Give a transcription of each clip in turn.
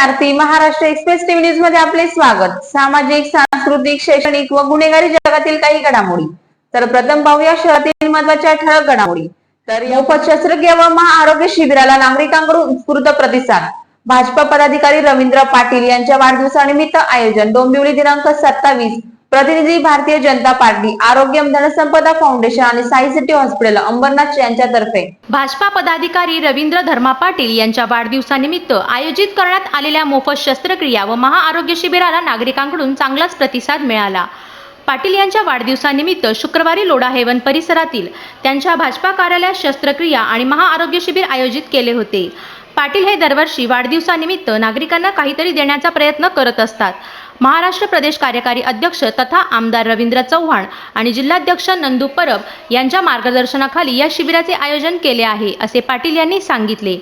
आरती Maharashtra express TV न्यूजमध्ये आपले स्वागत. सामाजिक सांस्कृतिक शैक्षणिक व गुन्हेगारी जगातील काही घडामोडी. तर प्रथम पाहूया शहरातील महत्त्वाच्या ठळक घडामोडी. तर या मोफत शस्त्रक्रिया व महाआरोग्य शिबिराला नागरिकांकडून उत्स्फूर्त प्रतिसाद. भाजपा पदाधिकारी रवींद्र पाटील यांच्या वाढदिवसानिमित्त आयोजन. डोंबिवली दिनांक सत्तावीस प्रतिनिधी भारतीय जनता पार्टी आरोग्य धनसंपदा फाउंडेशन आणि साई सिटी हॉस्पिटल अंबरनाथ यांच्यातर्फे. भाजपा पदाधिकारी रवींद्र धर्मा पाटील यांच्या वाढदिवसानिमित्त आयोजित करण्यात आलेल्या मोफत शस्त्रक्रिया व महाआरोग्य शिबिराला नागरिकांकडून चांगलाच प्रतिसाद मिळाला. पाटील यांच्या वाढदिवसानिमित्त शुक्रवारी लोढा हेवन परिसरातील त्यांच्या भाजपा कार्यालयात शस्त्रक्रिया आणि महाआरोग्य शिबिर आयोजित केले होते. पाटील हे दरवर्षी वाढदिवसानिमित्त नागरिकांना काहीतरी देण्याचा प्रयत्न करत असतात. महाराष्ट्र प्रदेश कार्यकारी अध्यक्ष तथा आमदार रवींद्र चव्हाण आणि जिल्हाध्यक्ष नंदू परब यांच्या मार्गदर्शनाखाली या शिबिराचे आयोजन केले आहे असे पाटील यांनी सांगितले.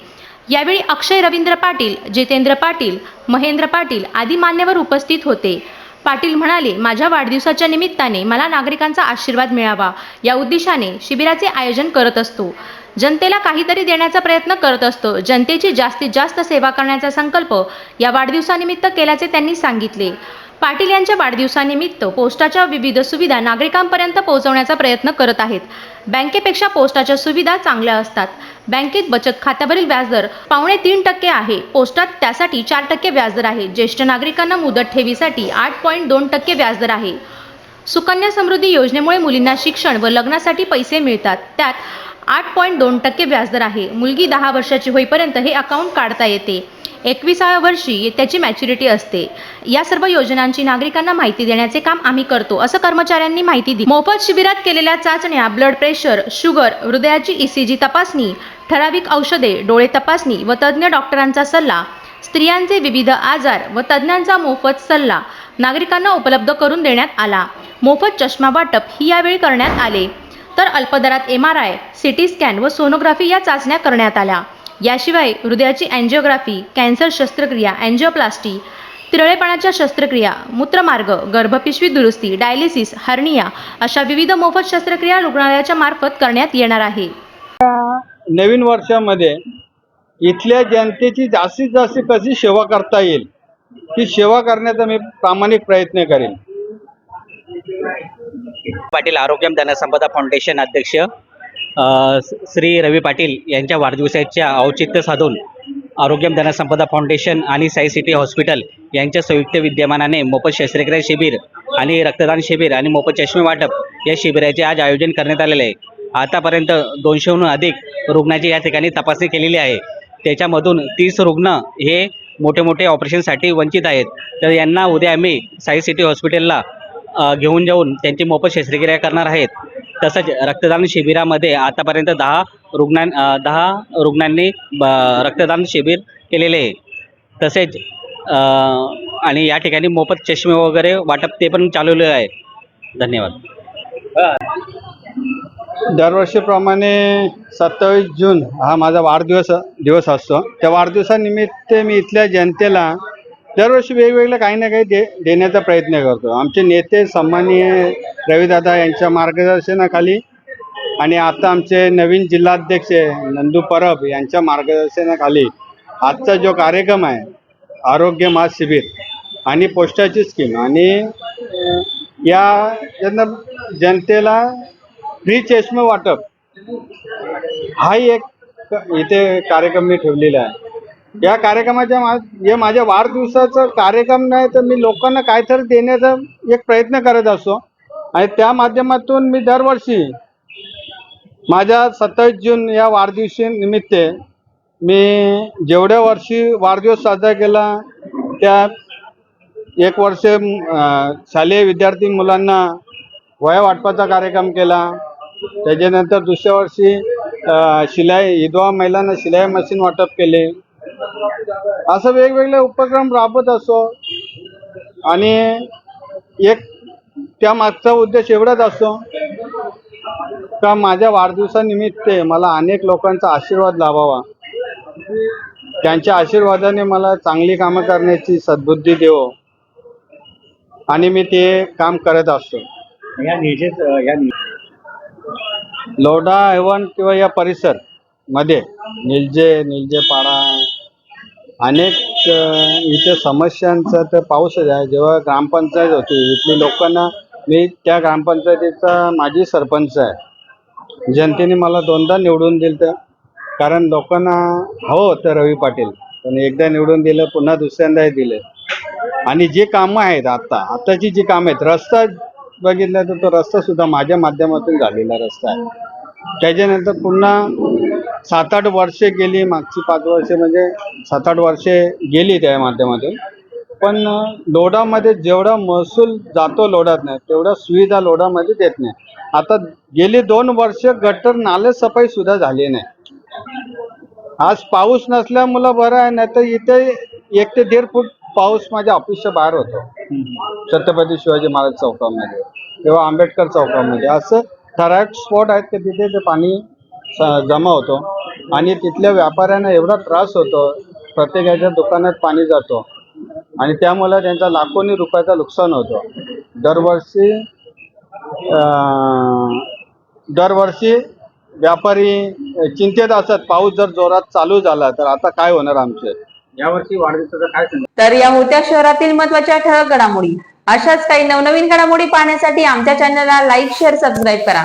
यावेळी अक्षय रवींद्र पाटील जितेंद्र पाटील महेंद्र पाटील आदी मान्यवर उपस्थित होते. पाटील म्हणाले माझ्या वाढदिवसाच्या निमित्ताने मला नागरिकांचा आशीर्वाद मिळावा. या उद्देशाने शिबिराचे आयोजन करत असतो. जनतेला काहीतरी देण्याचा प्रयत्न करत असतो. जनतेची जास्तीत जास्त सेवा करण्याचा संकल्प या वाढदिवसानिमित्त केल्याचे त्यांनी सांगितले. पाटील यांच्या वाढदिवसानिमित्त पोस्टाच्या विविध सुविधा नागरिकांपर्यंत पोहोचवण्याचा प्रयत्न करत आहेत. बँकेपेक्षा पोस्टाच्या सुविधा चांगल्या असतात. बँकेत बचत खात्यावरील व्याजदर पावणे तीन टक्के आहे. पोस्टात त्यासाठी चार टक्के व्याजदर आहे. ज्येष्ठ नागरिकांना मुदत ठेवीसाठी आठ पॉईंट दोन टक्के व्याजदर आहे. सुकन्या समृद्धी योजनेमुळे मुलींना शिक्षण व लग्नासाठी पैसे मिळतात. त्यात आठ पॉईंट दोन टक्के व्याजदर आहे. मुलगी दहा वर्षाची होईपर्यंत हे अकाउंट काढता येते. एकविसाव्या वर्षी त्याची मॅच्युरिटी असते. या सर्व योजनांची नागरिकांना माहिती देण्याचे काम आम्ही करतो असं कर्मचाऱ्यांनी माहिती दिली. मोफत शिबिरात केलेल्या चाचण्या ब्लड प्रेशर शुगर हृदयाची ईसीजी तपासणी ठराविक औषधे डोळे तपासणी व तज्ज्ञ डॉक्टरांचा सल्ला स्त्रियांचे विविध आजार व तज्ज्ञांचा मोफत सल्ला नागरिकांना उपलब्ध करून देण्यात आला. मोफत चष्मा वाटप ही यावेळी करण्यात आले. तर अल्पदरात M R I C T scan व सोनोग्राफी या चाचण्या करण्यात आल्या. याशिवाय हृदयाची अँजिओग्राफी कॅन्सर शस्त्रक्रिया अँजिओप्लास्टी तिरळेपणाच्या शस्त्रक्रिया मूत्रमार्ग गर्भपिशवी दुरुस्ती डायलिसिस हर्निया अशा विविध मोफत शस्त्रक्रिया रुग्णालयाच्या मार्फत करण्यात येणार आहे. नवीन वर्षामध्ये इथल्या जनतेची जास्तीत जास्त कशी सेवा करता येईल ही सेवा करण्याचा मी प्रामाणिक प्रयत्न करेन. पाटील आरोग्यम धनसंपदा फाउंडेशन अध्यक्ष श्री रवी पाटील यांच्या वाढदिवसाच्या औचित्य साधून आरोग्यम धनसंपदा फाउंडेशन आणि साई सिटी हॉस्पिटल यांच्या संयुक्त विद्यमानाने मोफत शस्त्रक्रिया शिबिर आणि रक्तदान शिबिर आणि मोफत चष्मे वाटप या शिबिराचे आज आयोजन करण्यात आलेले आहे. आतापर्यंत दोनशेहून अधिक रुग्णाची या ठिकाणी तपासणी केलेली आहे. त्याच्यामधून तीस रुग्ण हे मोठे मोठे ऑपरेशनसाठी वंचित आहेत. तर यांना उद्या आम्ही साई सिटी हॉस्पिटलला घेऊन जाऊन त्यांची मोफत शस्त्रक्रिया करणार आहेत. तसंच रक्तदान शिबिरामध्ये आतापर्यंत दहा रुग्णां दहा रुग्णांनी ब- रक्तदान शिबिर केलेले आहे. तसेच आणि या ठिकाणी मोफत चष्मे वगैरे वाटप ते पण चालवले आहे. धन्यवाद. दरवर्षीप्रमाणे सत्तावीस जून हा माझा वाढदिवस दिवस असतो. त्या वाढदिवसानिमित्त मी इथल्या जनतेला दरवर्षी वेगवेगळं काही ना काही दे देण्याचा प्रयत्न करतो. आमचे नेते सन्माननीय रवीदादा यांच्या मार्गदर्शनाखाली आणि आता आमचे नवीन जिल्हाध्यक्ष नंदू परब यांच्या मार्गदर्शनाखाली आजचा जो कार्यक्रम आहे आरोग्य मास शिबिर आणि पोस्टाची स्कीम आणि या यातनं जनतेला फ्री चष्मे वाटप हाही एक इथे कार्यक्रम मी ठेवलेला आहे. या कार्यक्रमाच्या मा हे माझ्या वाढदिवसाचं कार्यक्रम नाही तर मी लोकांना काहीतरी देण्याचा एक प्रयत्न करत असतो. आणि त्या माध्यमातून मी दरवर्षी माझ्या सत्तावीस जून या वाढदिवशी निमित्त मी जेवढ्या वर्षी वाढदिवस साजरा केला त्या एक वर्ष शालेय विद्यार्थी मुलांना वया वाटपाचा कार्यक्रम केला. त्याच्यानंतर दुसऱ्या वर्षी शिलाई विधवा महिलांना शिलाई मशीन वाटप केले. असं वेगवेगळे उपक्रम राबवत असतो आणि एक त्या मागचा उद्देश एवढाच असतो का माझ्या वाढदिवसानिमित्त मला अनेक लोकांचा आशीर्वाद लाभावा. त्यांच्या आशीर्वादाने मला चांगली कामं करण्याची सद्बुद्धी देवो आणि मी ते काम करत असतो. लोढा हेवन किंवा या परिसरमध्ये निलजे निलजे पाडा अनेक इथे समस्यांचा तर पाऊसच आहे. जेव्हा ग्रामपंचायत होती इथली लोकांना मी त्या ग्रामपंचायतीचा माजी सरपंच आहे. जनतेने मला दोनदा निवडून दिलं तर कारण लोकांना हवं होतं रवी पाटील. पण एकदा निवडून दिलं पुन्हा दुसऱ्यांदाही दिले. आणि जे कामं आहेत आत्ता आत्ताची जी कामं आहेत रस्ता बघितला तर तो रस्तासुद्धा माझ्या माध्यमातून झालेला रस्ता आहे. त्याच्यानंतर पुन्हा सात आठ वर्षे गेली मागची पाच वर्षे म्हणजे सात आठ वर्षे गेली त्या माध्यमातून. पण लोडामध्ये जेवढा महसूल जातो लोडात नाही तेवढा सुविधा लोडामध्ये देत नाही. आता गेली दोन वर्ष गटर नाले सफाई सुद्धा झाली नाही. आज पाऊस नसल्यामुळं बरं आहे नाही तर इथे एक ते दीड फूट पाऊस माझ्या ऑफिसच्या बाहेर होतो. छत्रपती शिवाजी महाराज चौकामध्ये किंवा आंबेडकर चौकामध्ये. असं ठराविक स्पॉट आहेत की तिथे ते पाणी जमा होतो. आणि तिथल्या व्यापाऱ्यांना एवढा त्रास होतो प्रत्येकाच्या दुकानात पाणी जातो. आणि त्यामुळे त्यांचा लाखोनी रुपयाचा नुकसान होतो. दरवर्षी दरवर्षी व्यापारी चिंतेत असतात. पाऊस जर जोरात चालू झाला तर आता काय होणार आमचे? यावर्षी वाढदिवसाचं काय तर या होत्या शहरातील महत्त्वाच्या ठळक घडामोडी. अशाच काही नवनवीन घडामोडी पाहण्यासाठी आमच्या चॅनलला लाईक शेअर सबस्क्राईब करा.